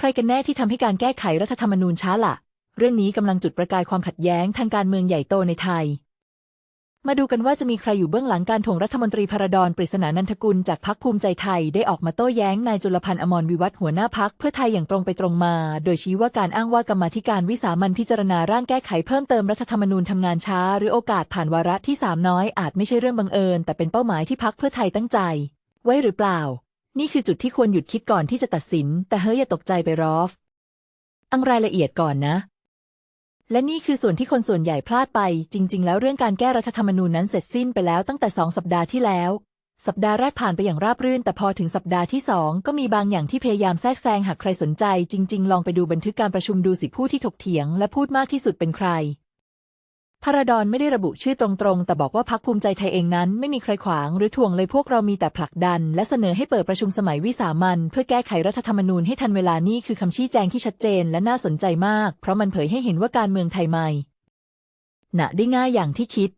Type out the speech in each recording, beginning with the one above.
ใครกันแน่ที่ทำให้การแก้ไขรัฐธรรมนูญช้าละ่ะ เรื่องนี้กำลังจุดประกายความขัดแย้งทางการเมืองใหญ่โตในไทย มาดูกันว่าจะมีใครอยู่เบื้องหลังการถ่วงรัฐมนตรีพระดอนปริศนานันทกุลจากพักภูมิใจไทยได้ออกมาโต้แย้งนายจุลพันธ์อมรวิวัฒหัวหน้าพักเพื่อไทยอย่างตรงไปตรงมา โดยชี้ว่าการอ้างว่ากรรมธิการวิสามันพิจารณาร่างแก้ไขเพิ่มเติมรัฐธรรมนูญทำงานช้า หรือโอกาสผ่านวาระที่สามน้อยอาจไม่ใช่เรื่องบังเอิญ แต่เป็นเป้าหมายที่พักเพื่อไทยตั้งใจ ไว้หรือเปล่า นี่คือจุดที่ควรหยุดคิดก่อนที่จะตัดสิน แต่เฮ้ยอย่าตกใจไปรอฟ อังรายละเอียดก่อนนะ และนี่คือส่วนที่คนส่วนใหญ่พลาดไป จริง ๆ แล้วเรื่องการแก้รัฐธรรมนูญนั้นเสร็จสิ้นไปแล้วตั้งแต่สองสัปดาห์ที่แล้ว สัปดาห์แรกผ่านไปอย่างราบรื่น แต่พอถึงสัปดาห์ที่สองก็มีบางอย่างที่พยายามแทรกแซงหากใครสนใจ จริง ๆ ลองไปดูบันทึกการประชุมดูสิผู้ที่ถกเถียง และพูดมากที่สุดเป็นใคร พระดอนไม่ได้ระบุชื่อตรงๆ แต่บอกว่าพักภูมิใจไทยเองนั้นไม่มีใครขวางหรือถ่วงเลยพวกเรามีแต่ผลักดัน และเสนอให้เปิดประชุมสมัยวิสามันเพื่อแก้ไขรัฐธรรมนูญให้ทันเวลานี่คือคำชี้แจงที่ชัดเจนและน่าสนใจมาก เพราะมันเผยให้เห็นว่าการเมืองไทยไม่หนะได้ง่ายอย่างที่คิด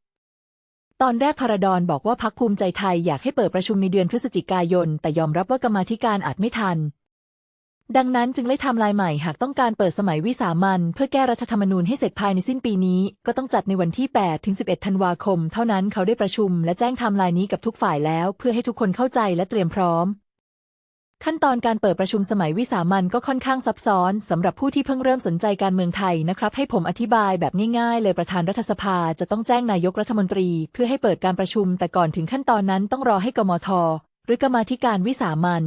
ตอนแรกพระดอนบอกว่าพักภูมิใจไทยอยากให้เปิดประชุมในเดือนพฤศจิกายน แต่ยอมรับว่ากรรมาธิการอาจไม่ทัน ดังนั้นจึงเลยทำลายใหม่หากต้องการเปิดสมัยวิสามันเพื่อแก้รัฐธรรมนูญให้เสร็จภายในสิ้นปีนี้ ก็ต้องจัดในวันที่ 8 ถึง 11 ธันวาคม เท่านั้นเขาได้ประชุมและแจ้งไทม์ไลน์นี้กับทุกฝ่ายแล้ว เพื่อให้ทุกคนเข้าใจและเตรียมพร้อม ขั้นตอนการเปิดประชุมสมัยวิสามันก็ค่อนข้างซับซ้อนสำหรับผู้ที่เพิ่งเริ่มสนใจการเมืองไทยนะครับให้ผมอธิบายแบบง่ายๆ เลยประธานรัฐสภาจะต้องแจ้งนายกรัฐมนตรี เพื่อให้เปิดการประชุม แต่ก่อนถึงขั้นตอนนั้นต้องรอให้กมทหรือกรรมาธิการวิสามัน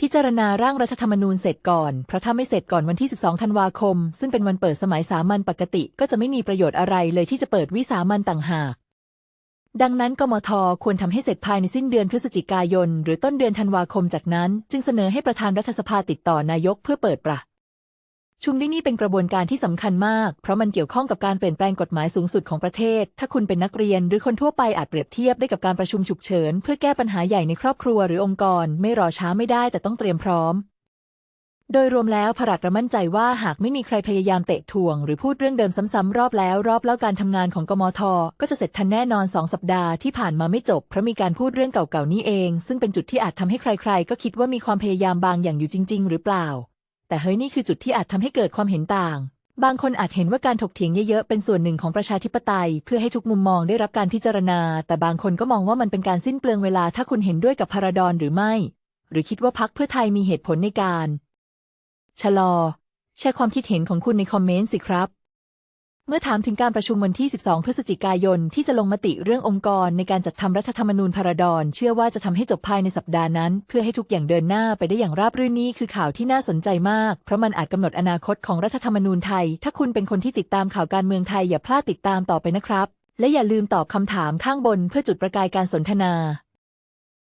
พิจารณาร่างรัฐธรรมนูญเสร็จก่อน เพราะถ้าไม่เสร็จก่อนวันที่ 12 ธันวาคม ซึ่งเป็นวันเปิดสมัยสามัญปกติ ก็จะไม่มีประโยชน์อะไรเลยที่จะเปิดวิสามัญต่างหาก ดังนั้นกมทควรทำให้เสร็จภายในสิ้นเดือนพฤศจิกายน หรือต้นเดือนธันวาคมจากนั้น จึงเสนอให้ประธานรัฐสภาติดต่อนายกเพื่อเปิดประ ชุมนี่เป็นกระบวนการที่สำคัญมาก เพราะมันเกี่ยวข้องกับการเปลี่ยนแปลงกฎหมายสูงสุดของประเทศ ถ้าคุณเป็นนักเรียนหรือคนทั่วไปอาจเปรียบเทียบได้กับการประชุมฉุกเฉิน เพื่อแก้ปัญหาใหญ่ในครอบครัวหรือองค์กร ไม่รอช้าไม่ได้แต่ต้องเตรียมพร้อม โดยรวมแล้วพรัตระมั่นใจว่าหากไม่มีใครพยายามเตะถ่วง หรือพูดเรื่องเดิมซ้ำๆรอบแล้ว รอบแล้วการทำงานของกมท ก็จะเสร็จทันแน่นอนสองสัปดาห์ที่ผ่านมาไม่จบเพราะมีการพูดเรื่องเก่าๆนี้เอง ซึ่งเป็นจุดที่อาจทำให้ใคร ๆ ก็คิดว่ามีความพยายามบางอย่างอยู่จริง ๆ หรือเปล่า แต่เฮ้ยนี่คือจุดที่อาจทำให้เกิดความเห็นต่าง บางคนอาจเห็นว่าการถกเถียงเยอะๆเป็นส่วนหนึ่งของประชาธิปไตย เพื่อให้ทุกมุมมองได้รับการพิจารณา แต่บางคนก็มองว่ามันเป็นการสิ้นเปลืองเวลาถ้าคุณเห็นด้วยกับพระดอนหรือไม่ หรือคิดว่าพักเพื่อไทยมีเหตุผลในการ ชะลอ แชร์ความคิดเห็นของคุณในคอมเมนต์สิครับ เมื่อถามถึงการประชุมวันที่ 12 พฤศจิกายน ที่จะลงมติเรื่ององค์กรในการจัดทำรัฐธรรมนูญพระดอนเชื่อว่าจะทำให้จบภายในสัปดาห์นั้น เพื่อให้ทุกอย่างเดินหน้าไปได้อย่างราบรื่นนี้คือข่าวที่น่าสนใจมาก เพราะมันอาจกำหนดอนาคตของรัฐธรรมนูญไทย ถ้าคุณเป็นคนที่ติดตามข่าวการเมืองไทยอย่าพลาดติดตามต่อไปนะครับ และอย่าลืมตอบคำถามข้างบนเพื่อจุดประกายการสนทนา